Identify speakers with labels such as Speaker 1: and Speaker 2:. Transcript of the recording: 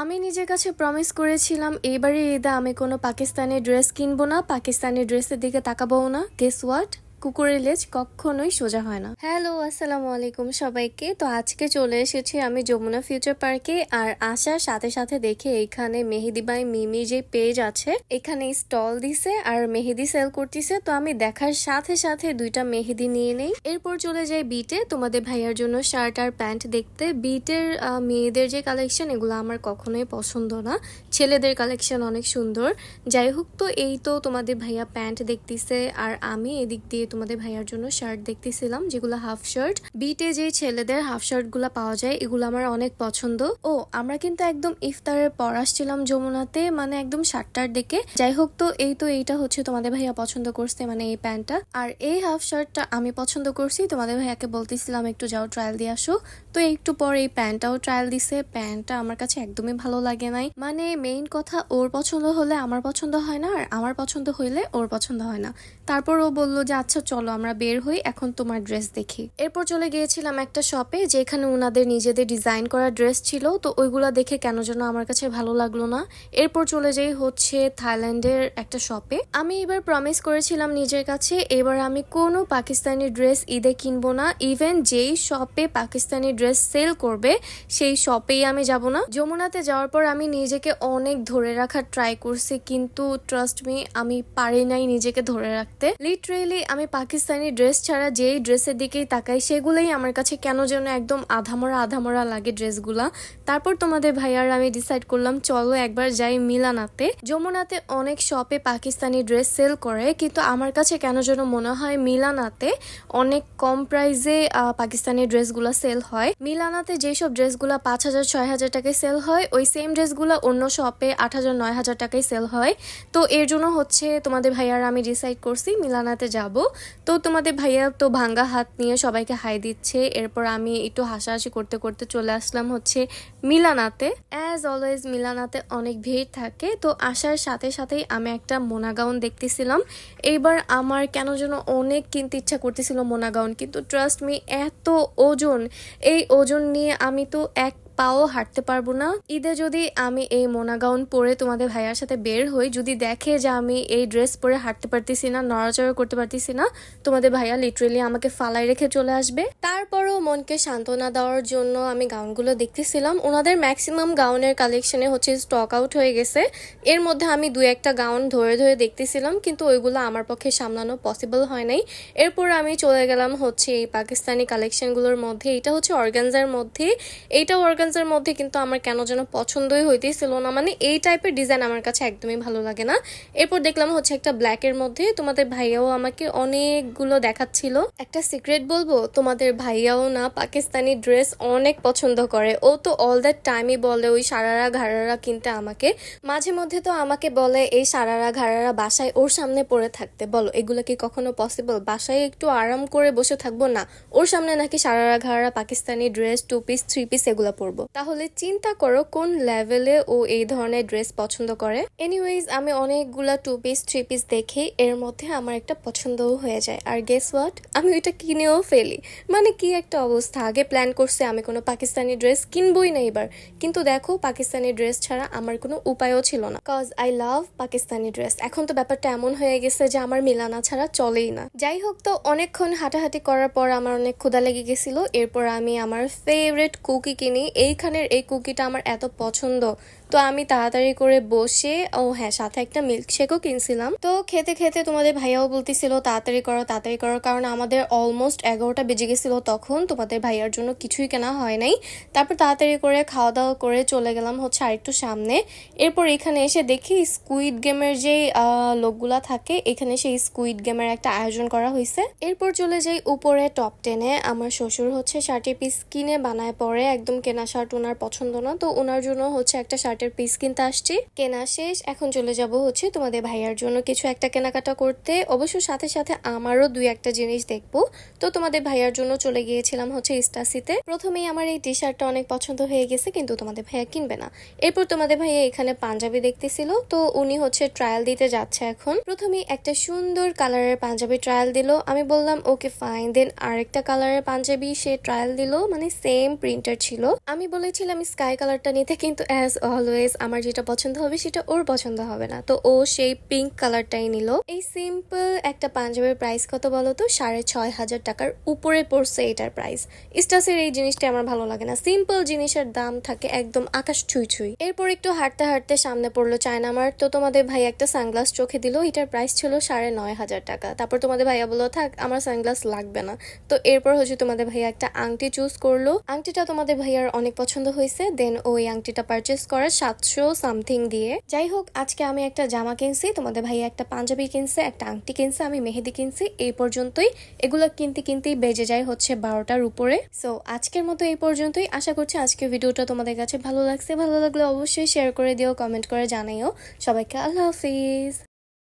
Speaker 1: আমি নিজের কাছে প্রমিস করেছিলাম, এবারে ঈদে আমি কোনো পাকিস্তানের ড্রেস কিনবো না, পাকিস্তানের ড্রেসের দিকে তাকাবো না। গেস হোয়াট কুকুরের লেজ কখনোই সোজা হয় না। হ্যালো, আসসালামু আলাইকুম সবাইকে। তো আজকে চলে এসেছি আমি যমুনা ফিউচার পার্কে আর আসার সাথে সাথে দেখে এখানে মেহেদি বাই মিমির যে পেজ আছে, এখানে স্টল দিছে আর মেহেদি সেল করতেছে। তো আমি দেখার সাথে সাথে দুইটা মেহেদি নিয়ে নেই। এরপর চলে যাই বিটে। তোমাদের ভাইয়ার জন্য শার্ট আর প্যান্ট দেখতে। বিটের মেয়েদের যে কালেকশন, এগুলো আমার কখনোই পছন্দ না। ছেলেদের কালেকশন অনেক সুন্দর। যাই হোক, তো এই তো তোমাদের ভাইয়া প্যান্ট দেখতেছে আর আমি এদিক দিয়ে তোমাদের ভাইয়ার জন্য শার্ট দেখতেছিলাম, যেগুলো হাফ শার্ট বিটে যে ছেলেদের হাফ শার্টগুলা পাওয়া যায়, এগুলো আমার অনেক পছন্দ। ও, আমরা কিন্তু একদম ইফতারের পর আসছিলাম যমুনাতে মানে একদম সাতটার দিকে। যাই হোক তো, এই তো এইটা হচ্ছে তোমাদের ভাইয়া পছন্দ করছে মানে এই প্যান্টটা। আর এই হাফ শার্টটা আমি পছন্দ করছি, তোমাদের ভাইয়াকে বলতেছিলাম, একটু যাও ট্রায়াল দিয়ে আসো। তো একটু পর এই প্যান্টটাও ট্রায়াল দিছে। প্যান্টটা আমার কাছে একদমই ভালো লাগে নাই। মানে মেইন কথা, ওর পছন্দ হলে আমার পছন্দ হয় না, আর আমার পছন্দ হইলে ওর পছন্দ হয় না। তারপর ও বলল যে আচ্ছা চলো আমরা বের হই, এখন তোমার ড্রেস দেখি। এরপর চলে গিয়েছিলাম একটা শপে যেখানে ওনাদের নিজেদের ডিজাইন করা ড্রেস ছিল, তো ওইগুলা দেখে কেন যেন আমার কাছে ভালো লাগল না। এরপর চলে যাই হচ্ছে থাইল্যান্ডের একটা শপে আমি এবার প্রমিস করেছিলাম নিজের কাছে, এবার আমি কোনো পাকিস্তানি ড্রেস ঈদে কিনবো না। ইভেন যেই শপে পাকিস্তানি ড্রেস সেল করবে, সেই শপেই আমি যাব না। যমুনাতে যাওয়ার পর আমি নিজেকে অনেক ধরে রাখার ট্রাই করছি, কিন্তু ট্রাস্ট মি আমি পারি নাই নিজেকে ধরে রাখতে। লিটারেলি আমি পাকিস্তানি ড্রেস ছাড়া যেই ড্রেসের দিকেই তাকাই, সেগুলোই আমার কাছে কেন যেন একদম আধামরা আধামরা লাগে ড্রেসগুলা। তারপর তোমাদের ভাইয়ার, আমি ডিসাইড করলাম, চলো একবার যাই মিলানাতে। যমুনাতে অনেক শপে পাকিস্তানি ড্রেস সেল করে, কিন্তু আমার কাছে কেন যেন মনে হয় মিলানাতে অনেক কম প্রাইসে পাকিস্তানি ড্রেসগুলো সেল হয়। মিলানাতে যেসব ড্রেসগুলো পাঁচ হাজার, ছয় হাজার টাকায় সেল হয়, ওই সেম ড্রেসগুলো অন্য শপে আট হাজার, নয় হাজার টাকায় সেল হয়। তো এর জন্য হচ্ছে তোমাদের ভাইয়ার, আমি ডিসাইড করছি মিলানাতে যাব। তো তোমাদের ভাইয়া তো ভাঙ্গা হাত নিয়ে সবাইকে হাই দিচ্ছে। এরপর আমি একটু হাসাহাসি করতে করতে চলে আসলাম হচ্ছে মিলানাতে। অ্যাজ অলওয়েজ মিলানাতে অনেক ভিড় থাকে। তো আসার সাথে সাথেই আমি একটা মোনা গাউন দেখতেছিলাম। এইবার আমার কেন যেন অনেক কিনতে ইচ্ছা করতেছিল মোনা গাউন কিন্তু ট্রাস্ট মি এত ওজন। এই ওজন নিয়ে আমি তো এক পাও, হাঁটতে পারব না। ঈদে যদি আমি এই মোনা গাউন পরে তোমাদের ভাইয়ার সাথে বের হই, যদি দেখে যে আমি এই ড্রেস পরে হাঁটতে পারতেছি না, নড়াচড়া করতে পারতেছি না, তোমাদের ভাইয়া লিটারেলি আমাকে ফালাই রেখে চলে আসবে। তারপরও মনকে সান্ত্বনা দেওয়ার জন্য আমি গাউনগুলো দেখতেছিলাম। ওনাদের ম্যাক্সিমাম গাউনের কালেকশনে হচ্ছে স্টক আউট হয়ে গেছে। এর মধ্যে আমি দু একটা গাউন ধরে ধরে দেখতেছিলাম, কিন্তু ওইগুলো আমার পক্ষে সামলানো পসিবল হয় নাই। এরপর আমি চলে গেলাম হচ্ছে এই পাকিস্তানি কালেকশনগুলোর মধ্যে। এটা হচ্ছে অর্গানজার মধ্যে। এইটা অর্গানজার মধ্যে কিন্তু আমার কেন যেন পছন্দই হইতেছিল না। মানে এই টাইপের ডিজাইন আমার কাছে একদমই ভালো লাগে না। এরপর দেখলাম হচ্ছে একটা ব্ল্যাকের মধ্যে তোমাদের ভাইয়াও আমাকে অনেকগুলো দেখাচ্ছিল। একটা সিক্রেট বলব, তোমাদের ভাইয়াও না পাকিস্তানি ড্রেস অনেক পছন্দ করে। ও তো অল দ্যাট টাইমই বলে ওই সারারা ঘাড়ারা কিনতে আমাকে। মাঝে মধ্যে তো আমাকে বলে, এই সারারা ঘাড়ারা বাসায় ওর সামনে পড়ে থাকতে। বলো, এগুলো কি কখনো পসিবল বাসায় একটু আরাম করে বসে থাকব? না। ওর সামনে নাকি sharara ঘাড়ারা Pakistani dress two piece three piece এগুলো পরবো। তাহলে চিন্তা করো কোন লেভেলে ও এই ধরনের ড্রেস পছন্দ করে। এনিওয়েজ আমি অনেকগুলা টু পিস থ্রি পিস দেখি এর মধ্যে আমার একটা পছন্দও হয়ে যায়। আর গেস হোয়াট আমি ওইটা কিনেও ফেলি। মানে কি একটা অবস্থা? আগে প্ল্যান করছে আমি কোনো পাকিস্তানি ড্রেস কিনবই না এবার। কিন্তু দেখো, পাকিস্তানি ড্রেস ছাড়া আমার কোনো উপায়ও ছিল না। Cause I love Pakistani dress. এখন তো ব্যাপারটা এমন হয়ে গেছে যে আমার মিলানা ছাড়া চলেই না। যাই হোক তো, অনেকক্ষণ হাঁটাহাঁটি করার পর আমার অনেক ক্ষুদা লেগে গেছিল। এরপর আমি আমার ফেভারিট কুকি কিনি এইখানের এই কুকিটা আমার এত পছন্দ। তো আমি তাড়াতাড়ি করে বসে, ও হ্যাঁ সাথে একটা মিল্কশেকও কিনছিলাম। তো খেতে খেতে তোমাদের ভাইয়াও বলতেছিল, তাড়াতাড়ি করো তাড়াতাড়ি করো। কারণ আমাদের অলমোস্ট এগারোটা বেজে গেছিল তখন। তোমাদের ভাইয়ার জন্য কিছুই কেনা হয় নাই। তারপর তাড়াতাড়ি করে খাওয়া দাওয়া করে চলে গেলাম হচ্ছে আরেকটু সামনে। এরপর এখানে এসে দেখি স্কুইড গেমের যে লোকগুলা থাকে, এখানে সেই স্কুইড গেমের একটা আয়োজন করা হয়েছে এরপর চলে যাই উপরে টপ টেনে আমার শ্বশুর হচ্ছে শার্টের পিস কিনে বানায় পরে একদম কেনা শার্ট ওনার পছন্দ না, তো ওনার জন্য হচ্ছে একটা শার্টের পিস কিনতে আসছি। কেনা শেষ, এখন চলে যাব হচ্ছে তোমাদের ভাইয়ার জন্য কিছু একটা কেনাকাটা করতে। অবশ্য সাথে সাথে আমারও দুই একটা জিনিস দেখব। তো তোমাদের ভাইয়ার জন্য চলে গিয়েছিলাম হচ্ছে ইস্টাসিতে। প্রথমেই আমার এই টি শার্টটা অনেক পছন্দ হয়ে গেছে, কিন্তু তোমাদের ভাইয়া কিনবে না। এরপর তোমাদের ভাইয়া এখানে পাঞ্জাবি দেখতেছিল, তো উনি হচ্ছে ট্রায়াল দিতে যাচ্ছে এখন। প্রথমে একটা সুন্দর কালারের পাঞ্জাবি ট্রায়াল দিল। আমি বললাম ওকে ফাইন দেন আরেকটা কালারের পাঞ্জাবি সে ট্রায়াল দিল। মানে সেম প্রিন্টার ছিল। আমি বলেছিলাম স্কাই কালারটা নিতে, কিন্তু অ্যাজ অলওয়েজ আমার যেটা পছন্দ হবে সেটা ওর পছন্দ হবে না। তো ও সেই পিঙ্ক কালারটাই নিল। এই সিম্পল একটা পাঞ্জাবের প্রাইস কত বলো তো? সাড়ে ছয় হাজার টাকার উপরে পড়ছে এটার প্রাইস স্টাসের এই জিনিসটা আমার ভালো লাগে না। সিম্পল জিনিসের দাম থাকে একদম আকাশ ছুঁই ছুঁই। এরপর একটু হাঁটতে হাঁটতে সামনে পড়ল চায়না মার্ট তো তোমাদের ভাই একটা সানগ্লাস চোখে দিল, এটার প্রাইস ছিল সাড়ে নয় হাজার টাকা। তারপর তোমাদের ভাইয়া বলল, থাক, আমার সানগ্লাস লাগবে না। তো এরপর হচ্ছে তোমাদের ভাইয়া একটা আংটি চুজ করল। আংটিটা তোমাদের ভাইয়ার অনেক পছন্দ হয়েছে দেন ওই আংটিটা পারচেস করে সাতশো সামথিং দিয়ে। যাই হোক আজকে আমি একটা জামা কিনছি, তোমাদের ভাইয়া একটা পাঞ্জাবি কিনছে, একটা আংটি কিনছে, আমি মেহেদি কিনছি, এই পর্যন্তই। এগুলো কিনতে কিনতেই বেজে যায় হচ্ছে বারোটার উপরে। সো আজকের মতো এই পর্যন্তই। আশা করছি আজকে ভিডিওটা তোমাদের কাছে ভালো লাগছে। ভালো লাগলে অবশ্যই শেয়ার করে দিও কমেন্ট করে জানাইও। সবাইকে আল্লাহ হাফিজ।